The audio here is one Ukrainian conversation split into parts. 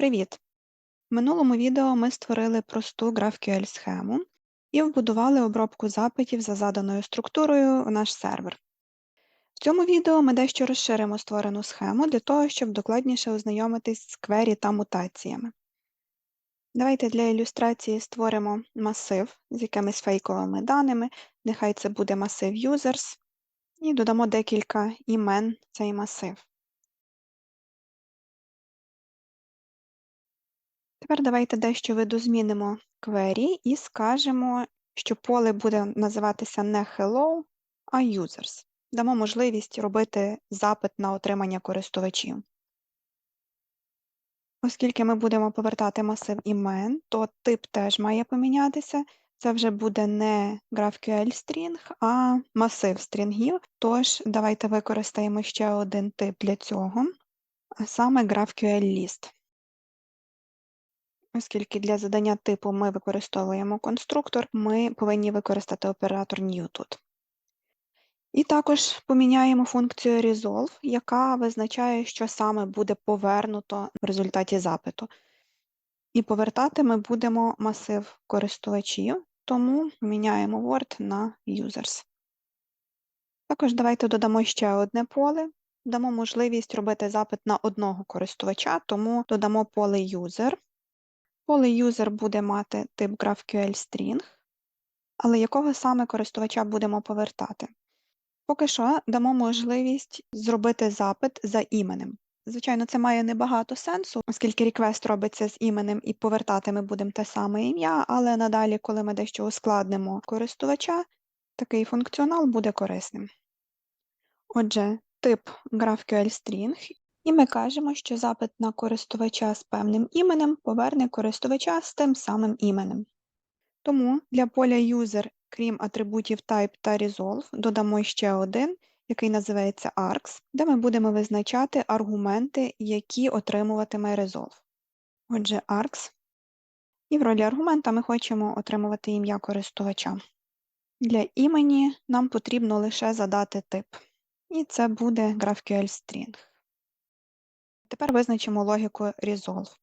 Привіт! В минулому відео ми створили просту GraphQL-схему і вбудували обробку запитів за заданою структурою в наш сервер. В цьому відео ми дещо розширимо створену схему для того, щоб докладніше ознайомитись з квері та мутаціями. Давайте для ілюстрації створимо масив з якимись фейковими даними, нехай це буде масив users, і додамо декілька імен цей масив. Тепер давайте дещо видозмінимо query і скажемо, що поле буде називатися не hello, а users. Дамо можливість робити запит на отримання користувачів. Оскільки ми будемо повертати масив імен, то тип теж має помінятися. Це вже буде не GraphQL string, а масив стрінгів. Тож давайте використаємо ще один тип для цього, а саме GraphQL list. Оскільки для задання типу ми використовуємо конструктор, ми повинні використати оператор new тут. І також поміняємо функцію resolve, яка визначає, що саме буде повернуто в результаті запиту. І повертати ми будемо масив користувачів, тому міняємо Word на users. Також давайте додамо ще одне поле. Дамо можливість робити запит на одного користувача, тому додамо поле user. Поле user буде мати тип GraphQL string, але якого саме користувача будемо повертати. Поки що дамо можливість зробити запит за іменем. Звичайно, це має небагато сенсу, оскільки реквест робиться з іменем і повертати ми будемо те саме ім'я, але надалі, коли ми дещо ускладнимо користувача, такий функціонал буде корисним. Отже, тип GraphQL string і ми кажемо, що запит на користувача з певним іменем поверне користувача з тим самим іменем. Тому для поля user, крім атрибутів type та resolve, додамо ще один, який називається args, де ми будемо визначати аргументи, які отримуватиме resolve. Отже, args. І в ролі аргумента ми хочемо отримувати ім'я користувача. Для імені нам потрібно лише задати тип. І це буде GraphQL string. Тепер визначимо логіку resolve.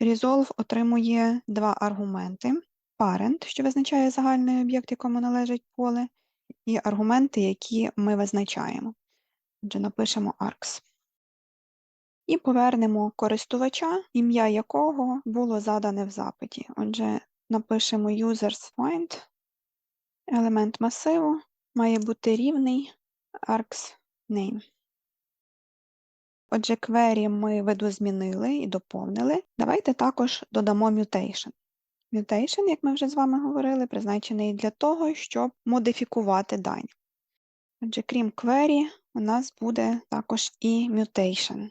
Resolve отримує два аргументи: parent, що визначає загальний об'єкт, якому належить поле, і аргументи, які ми визначаємо. Отже, напишемо args. І повернемо користувача, ім'я якого було задане в запиті. Отже, напишемо users find, елемент масиву має бути рівний args name. Отже, query ми видозмінили і доповнили. Давайте також додамо mutation. Mutation, як ми вже з вами говорили, призначений для того, щоб модифікувати дані. Отже, крім query, у нас буде також і mutation.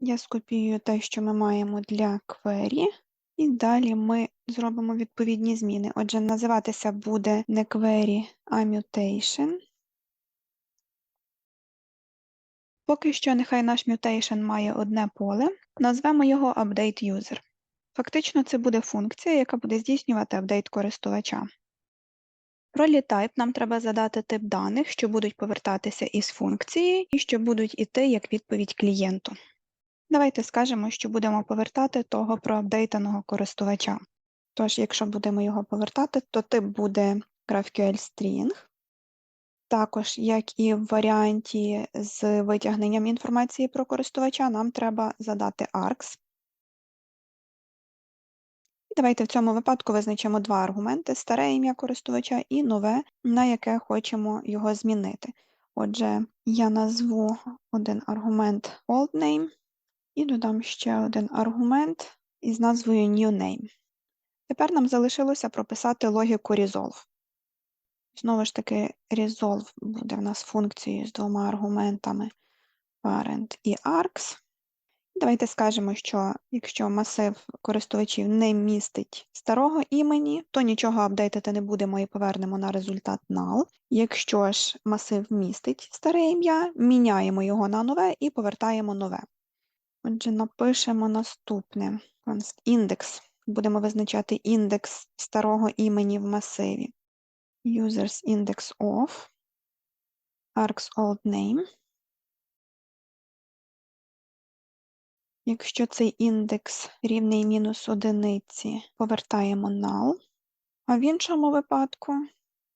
Я скопіюю те, що ми маємо для query, і далі ми зробимо відповідні зміни. Отже, називатися буде не query, а mutation. Поки що нехай наш mutation має одне поле, назвемо його UpdateUser. Фактично, це буде функція, яка буде здійснювати апдейт користувача. Ролі type нам треба задати тип даних, що будуть повертатися із функції і що будуть іти як відповідь клієнту. Давайте скажемо, що будемо повертати того проапдейтаного користувача. Тож, якщо будемо його повертати, то тип буде GraphQL string, також, як і в варіанті з витягненням інформації про користувача, нам треба задати args. Давайте в цьому випадку визначимо два аргументи: старе ім'я користувача і нове, на яке хочемо його змінити. Отже, я назву один аргумент old name і додам ще один аргумент із назвою new name. Тепер нам залишилося прописати логіку resolve. Знову ж таки, resolve буде в нас функцією з двома аргументами parent і args. Давайте скажемо, що якщо масив користувачів не містить старого імені, то нічого апдейтити не будемо і повернемо на результат null. Якщо ж масив містить старе ім'я, міняємо його на нове і повертаємо нове. Отже, напишемо наступне: індекс. Будемо визначати індекс старого імені в масиві users index of args old name. Якщо цей індекс рівний мінус одиниці, повертаємо null, а в іншому випадку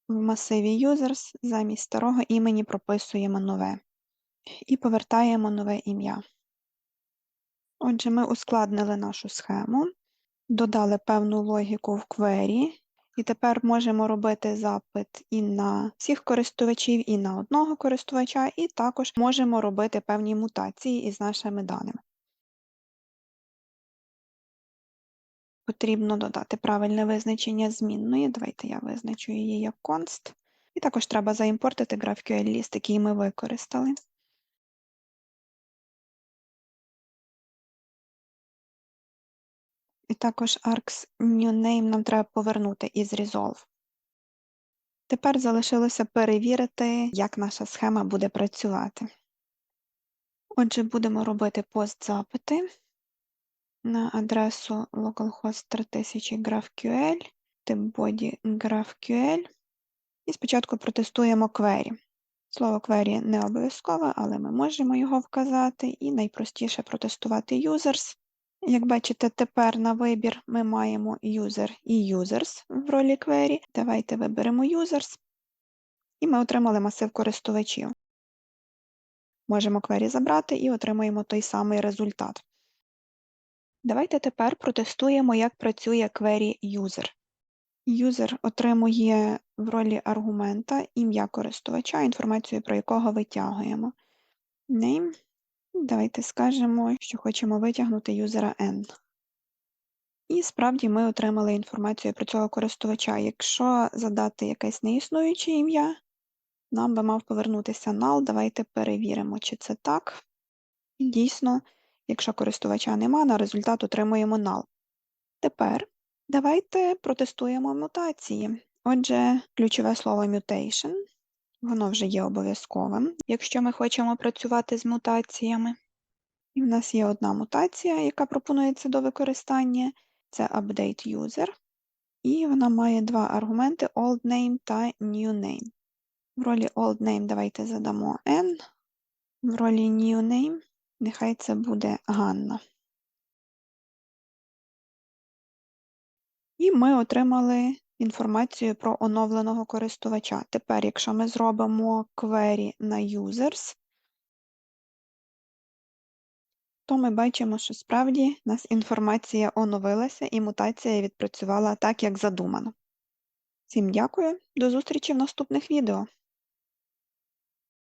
в масиві users замість старого імені прописуємо нове і повертаємо нове ім'я. Отже, ми ускладнили нашу схему, додали певну логіку в query, і тепер можемо робити запит і на всіх користувачів, і на одного користувача, і також можемо робити певні мутації із нашими даними. Потрібно додати правильне визначення змінної. Давайте я визначу її як const. І також треба заімпортити GraphQL ліст, який ми використали. Також args new name нам треба повернути із resolve. Тепер залишилося перевірити, як наша схема буде працювати. Отже, будемо робити пост-запити на адресу localhost 3000 GraphQL, тип GraphQL. І спочатку протестуємо query. Слово query не обов'язкове, але ми можемо його вказати, і найпростіше протестувати users. Як бачите, тепер на вибір ми маємо user і users в ролі query. Давайте виберемо users, і ми отримали масив користувачів. Можемо query забрати і отримаємо той самий результат. Давайте тепер протестуємо, як працює query user. Юзер отримує в ролі аргумента ім'я користувача, інформацію про якого витягуємо. Name. Давайте скажемо, що хочемо витягнути юзера N. І справді ми отримали інформацію про цього користувача. Якщо задати якесь неіснуюче ім'я, нам би мав повернутися null. Давайте перевіримо, чи це так. І дійсно, якщо користувача нема, на результат отримуємо null. Тепер давайте протестуємо мутації. Отже, ключове слово mutation, воно вже є обов'язковим, якщо ми хочемо працювати з мутаціями. І в нас є одна мутація, яка пропонується до використання, це update user. І вона має два аргументи old name та new name. В ролі old name давайте задамо N, в ролі new name нехай це буде Ганна. І ми отримали інформацію про оновленого користувача. Тепер, якщо ми зробимо query на users, то ми бачимо, що справді у нас інформація оновилася і мутація відпрацювала так, як задумано. Всім дякую, до зустрічі в наступних відео.